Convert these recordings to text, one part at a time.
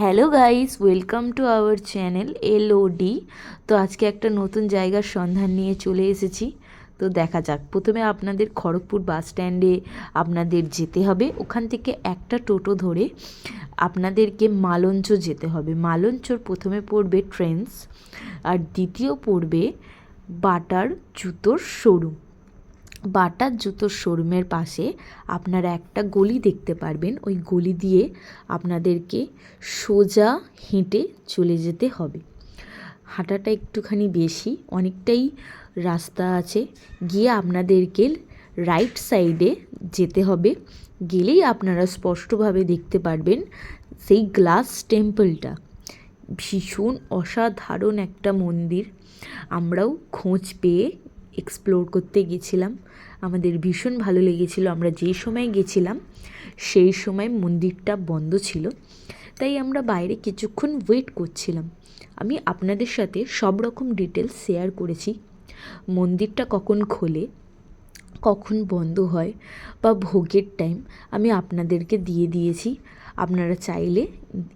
Hello guys, welcome to our channel LOD. তো আজকে একটা নতুন জায়গার সন্ধান নিয়ে চলে এসেছি। তো দেখা যাক, প্রথমে আপনাদের খড়গপুর বাস স্ট্যান্ডে আপনাদের যেতে হবে। ওখান থেকে একটা টোটো ধরে আপনাদেরকে মালঞ্চ যেতে হবে। মালঞ্চর প্রথমে পড়বে ট্রেন্স, আর দ্বিতীয় পড়বে বাটার জুতোর শোরুম। বাটার জুতোর শোরুমের পাশে আপনারা একটা গলি দেখতে পারবেন। ওই গলি দিয়ে আপনাদেরকে সোজা হেঁটে চলে যেতে হবে। হাঁটাটা একটুখানি বেশি, অনেকটাই রাস্তা আছে। গিয়ে আপনাদেরকে রাইট সাইডে যেতে হবে। গেলেই আপনারা স্পষ্টভাবে দেখতে পারবেন সেই গ্লাস টেম্পলটা। ভীষণ অসাধারণ একটা মন্দির। আমরাও খোঁজ পেয়ে এক্সপ্লোর করতে গেছিলাম। আমাদের ভীষণ ভালো লেগেছিল। আমরা যে সময় গেছিলাম, সেই সময় মন্দিরটা বন্ধ ছিল। তাই আমরা বাইরে কিছুক্ষণ ওয়েট করছিলাম। আমি আপনাদের সাথে সব রকম ডিটেলস শেয়ার করেছি। মন্দিরটা কখন খোলে, কখন বন্ধ হয় বা ভোগের টাইম আমি আপনাদেরকে দিয়ে দিয়েছি। আপনারা চাইলে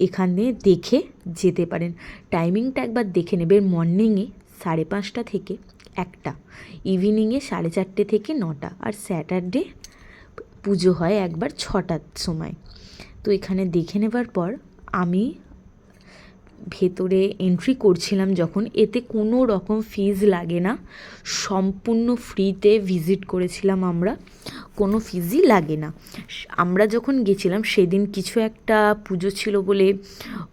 এখানে দেখে যেতে পারেন। টাইমিংটা একবার দেখে নেবেন। মর্নিংয়ে সাড়ে পাঁচটা থেকে একটা। ইভিনিংয়ে সাড়ে চারটে থেকে নটা। আর স্যাটারডে পুজো হয় একবার ছটার সময়। তো এখানে দেখে নেবার পর আমি ভেতরে এন্ট্রি করছিলাম যখন। এতে কোনো রকম ফিজ লাগে না। সম্পূর্ণ ফ্রিতে ভিজিট করেছিলাম আমরা। কোনো ফিজই লাগে না। আমরা যখন গেছিলাম, সেদিন কিছু একটা পুজো ছিল বলে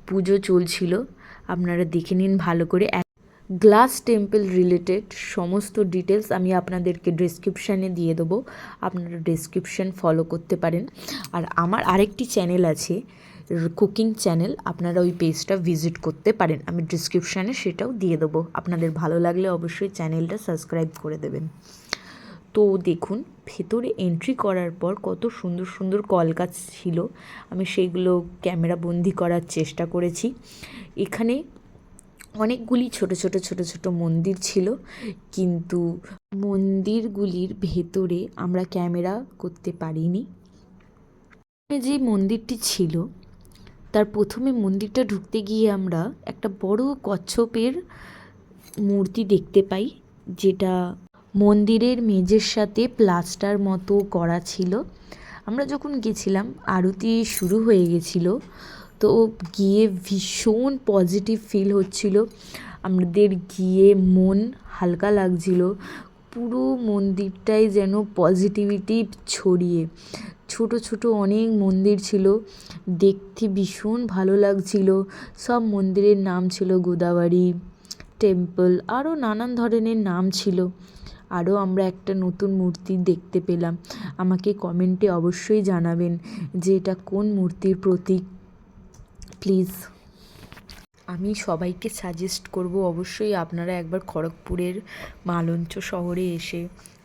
পুজো চলছিল। আপনারা দেখে নিন ভালো করে। গ্লাস টেম্পল রিলেটেড সমস্ত ডিটেলস আমি আপনাদেরকে ডিসক্রিপশানে দিয়ে দেবো। আপনারা ডিসক্রিপশান ফলো করতে পারেন। আর আমার আরেকটি চ্যানেল আছে কুকিং চ্যানেল আপনারা ওই পেজটা ভিজিট করতে পারেন। আমি ডিসক্রিপশানে সেটাও দিয়ে দেবো। আপনাদের ভালো লাগলে অবশ্যই চ্যানেলটা সাবস্ক্রাইব করে দেবেন। তো দেখুন, ভেতরে এন্ট্রি করার পর কত সুন্দর সুন্দর কলগাছ ছিল। আমি সেইগুলো ক্যামেরা বন্দি করার চেষ্টা করেছি। এখানে অনেকগুলি ছোট ছোট ছোট ছোট মন্দির ছিল, কিন্তু মন্দিরগুলির ভেতরে আমরা ক্যামেরা করতে পারিনি। যে মন্দিরটি ছিল, তার প্রথমে মন্দিরটা ঢুকতে গিয়ে আমরা একটা বড় কচ্ছপের মূর্তি দেখতে পাই, যেটা মন্দিরের মেঝের সাথে প্লাস্টার মতো করা ছিল। আমরা যখন গেছিলাম, আরতি শুরু হয়ে গেছিল তো গিয়ে ভীষণ পজিটিভ ফিল হচ্ছিল। আমাদের গিয়ে মন হালকা লাগছিল। পুরো মন্দিরটাই যেন পজিটিভিটি ছড়িয়ে। ছোট ছোট অনেক মন্দির ছিল। দেখতে ভীষণ ভালো লাগছিল। সব মন্দিরের নাম ছিল গোদাবাড়ি টেম্পল আরও নানান ধরনের নাম ছিল। আরও আমরা একটা নতুন মূর্তি দেখতে পেলাম। আমাকে কমেন্টে অবশ্যই জানাবেন যে এটা কোন মূর্তির প্রতীক? প্লিজ আমি সবাইকে সাজেস্ট করব অবশ্যই আপনারা একবার খড়গপুরের মালঞ্চ শহরে এসে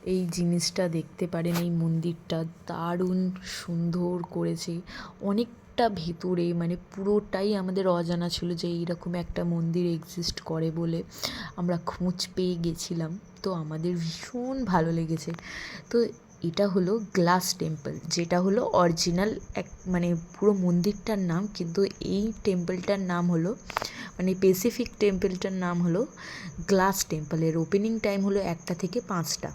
এই জিনিসটা দেখতে পারেন, এই মন্দিরটা দারুণ সুন্দর করেছে। অনেক অনেকটা ভেতরে মানে পুরোটাই আমাদের অজানা ছিল যে এইরকম একটা মন্দির এক্সিস্ট করে বলে আমরা খোঁজ পেয়ে গেছিলাম। তো আমাদের ভীষণ ভালো লেগেছে। তো এটা হলো গ্লাস টেম্পল, যেটা হলো অরিজিনাল এক মানে পুরো মন্দিরটার নাম, কিন্তু এই টেম্পলটার নাম হলো মানে পেসিফিক টেম্পলটার নাম হলো গ্লাস টেম্পলের ওপেনিং টাইম হলো একটা থেকে পাঁচটা।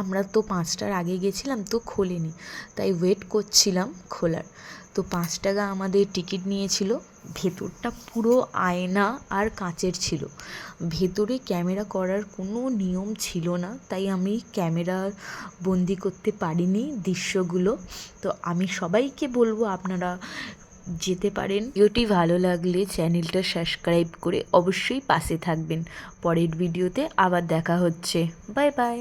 আমরা তো পাঁচটার আগে গেছিলাম তো খোলেনি, তাই ওয়েট করছিলাম খোলার। তো পাঁচ টাকা আমাদের টিকিট নিয়েছিল, ভেতরটা পুরো আয়না আর কাঁচের ছিল। ভেতরে ক্যামেরা করার কোনো নিয়ম ছিল না, তাই আমি ক্যামেরা বন্দি করতে পারিনি দৃশ্যগুলো। তো আমি সবাইকে বলব আপনারা যেতে পারেন। ভিডিওটি ভালো লাগলে চ্যানেলটা সাবস্ক্রাইব করে অবশ্যই পাশে থাকবেন। পরের ভিডিওতে আবার দেখা হচ্ছে। Bye bye.